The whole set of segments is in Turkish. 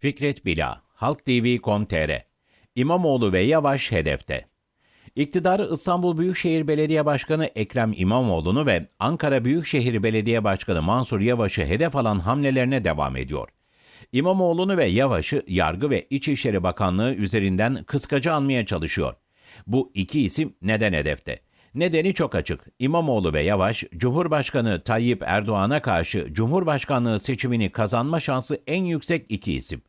Fikret Bila, Halk TV.com.tr İmamoğlu ve Yavaş hedefte. İktidar İstanbul Büyükşehir Belediye Başkanı Ekrem İmamoğlu'nu ve Ankara Büyükşehir Belediye Başkanı Mansur Yavaş'ı hedef alan hamlelerine devam ediyor. İmamoğlu'nu ve Yavaş'ı Yargı ve İçişleri Bakanlığı üzerinden kıskacı almaya çalışıyor. Bu iki isim neden hedefte? Nedeni çok açık. İmamoğlu ve Yavaş, Cumhurbaşkanı Tayyip Erdoğan'a karşı Cumhurbaşkanlığı seçimini kazanma şansı en yüksek iki isim.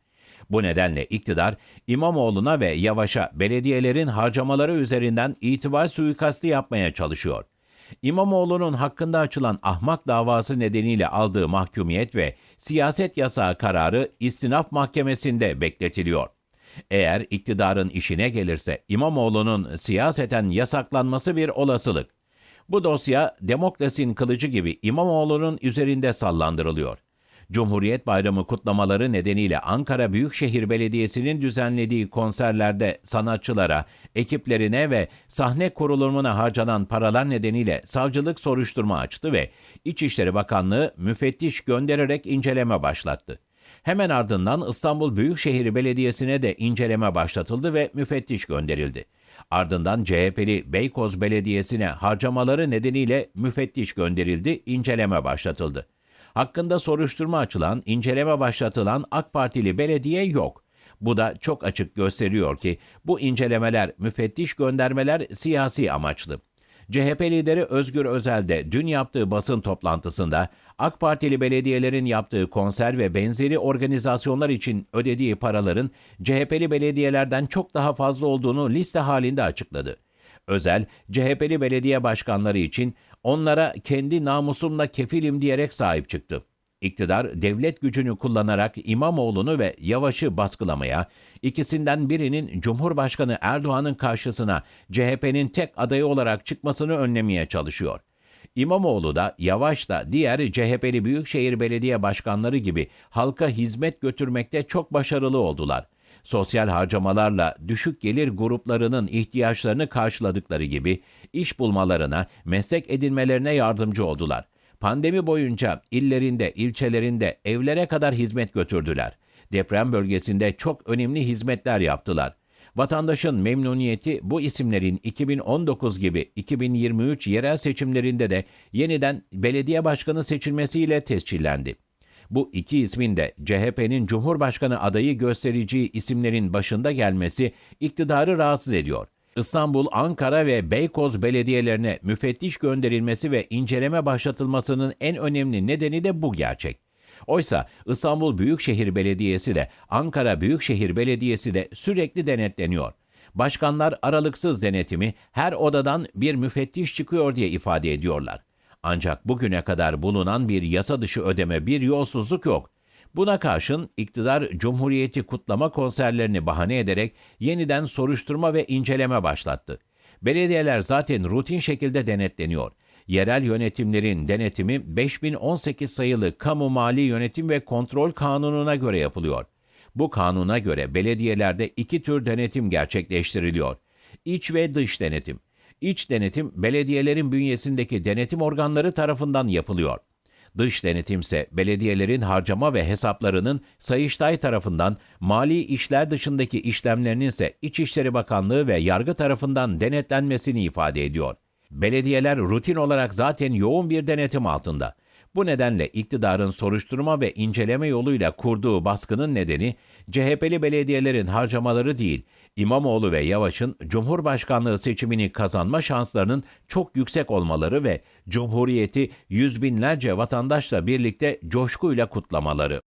Bu nedenle iktidar İmamoğlu'na ve Yavaş'a belediyelerin harcamaları üzerinden itibar suikastı yapmaya çalışıyor. İmamoğlu'nun hakkında açılan ahmak davası nedeniyle aldığı mahkumiyet ve siyaset yasağı kararı istinaf mahkemesinde bekletiliyor. Eğer iktidarın işine gelirse İmamoğlu'nun siyaseten yasaklanması bir olasılık. Bu dosya demokrasinin kılıcı gibi İmamoğlu'nun üzerinde sallandırılıyor. Cumhuriyet Bayramı kutlamaları nedeniyle Ankara Büyükşehir Belediyesi'nin düzenlediği konserlerde sanatçılara, ekiplerine ve sahne kurulumuna harcanan paralar nedeniyle savcılık soruşturma açtı ve İçişleri Bakanlığı müfettiş göndererek inceleme başlattı. Hemen ardından İstanbul Büyükşehir Belediyesi'ne de inceleme başlatıldı ve müfettiş gönderildi. Ardından CHP'li Beykoz Belediyesi'ne harcamaları nedeniyle müfettiş gönderildi, inceleme başlatıldı. Hakkında soruşturma açılan, inceleme başlatılan AK Partili belediye yok. Bu da çok açık gösteriyor ki bu incelemeler, müfettiş göndermeler siyasi amaçlı. CHP lideri Özgür Özel de dün yaptığı basın toplantısında AK Partili belediyelerin yaptığı konser ve benzeri organizasyonlar için ödediği paraların CHP'li belediyelerden çok daha fazla olduğunu liste halinde açıkladı. Özel, CHP'li belediye başkanları için onlara kendi namusumla kefilim diyerek sahip çıktı. İktidar devlet gücünü kullanarak İmamoğlu'nu ve Yavaş'ı baskılamaya, ikisinden birinin Cumhurbaşkanı Erdoğan'ın karşısına CHP'nin tek adayı olarak çıkmasını önlemeye çalışıyor. İmamoğlu da Yavaş da diğer CHP'li büyükşehir belediye başkanları gibi halka hizmet götürmekte çok başarılı oldular. Sosyal harcamalarla düşük gelir gruplarının ihtiyaçlarını karşıladıkları gibi iş bulmalarına, meslek edinmelerine yardımcı oldular. Pandemi boyunca illerinde, ilçelerinde evlere kadar hizmet götürdüler. Deprem bölgesinde çok önemli hizmetler yaptılar. Vatandaşın memnuniyeti bu isimlerin 2019 gibi 2023 yerel seçimlerinde de yeniden belediye başkanı seçilmesiyle tescillendi. Bu iki ismin de CHP'nin Cumhurbaşkanı adayı gösterici isimlerin başında gelmesi iktidarı rahatsız ediyor. İstanbul, Ankara ve Beykoz belediyelerine müfettiş gönderilmesi ve inceleme başlatılmasının en önemli nedeni de bu gerçek. Oysa İstanbul Büyükşehir Belediyesi de Ankara Büyükşehir Belediyesi de sürekli denetleniyor. Başkanlar aralıksız denetimi her odadan bir müfettiş çıkıyor diye ifade ediyorlar. Ancak bugüne kadar bulunan bir yasa dışı ödeme, bir yolsuzluk yok. Buna karşın iktidar Cumhuriyeti kutlama konserlerini bahane ederek yeniden soruşturma ve inceleme başlattı. Belediyeler zaten rutin şekilde denetleniyor. Yerel yönetimlerin denetimi 5018 sayılı Kamu Mali Yönetim ve Kontrol Kanunu'na göre yapılıyor. Bu kanuna göre belediyelerde iki tür denetim gerçekleştiriliyor. İç ve dış denetim. İç denetim belediyelerin bünyesindeki denetim organları tarafından yapılıyor. Dış denetimse belediyelerin harcama ve hesaplarının Sayıştay tarafından, mali işler dışındaki işlemlerinin ise İçişleri Bakanlığı ve yargı tarafından denetlenmesini ifade ediyor. Belediyeler rutin olarak zaten yoğun bir denetim altında. Bu nedenle iktidarın soruşturma ve inceleme yoluyla kurduğu baskının nedeni CHP'li belediyelerin harcamaları değil, İmamoğlu ve Yavaş'ın Cumhurbaşkanlığı seçimini kazanma şanslarının çok yüksek olmaları ve Cumhuriyeti yüz binlerce vatandaşla birlikte coşkuyla kutlamaları.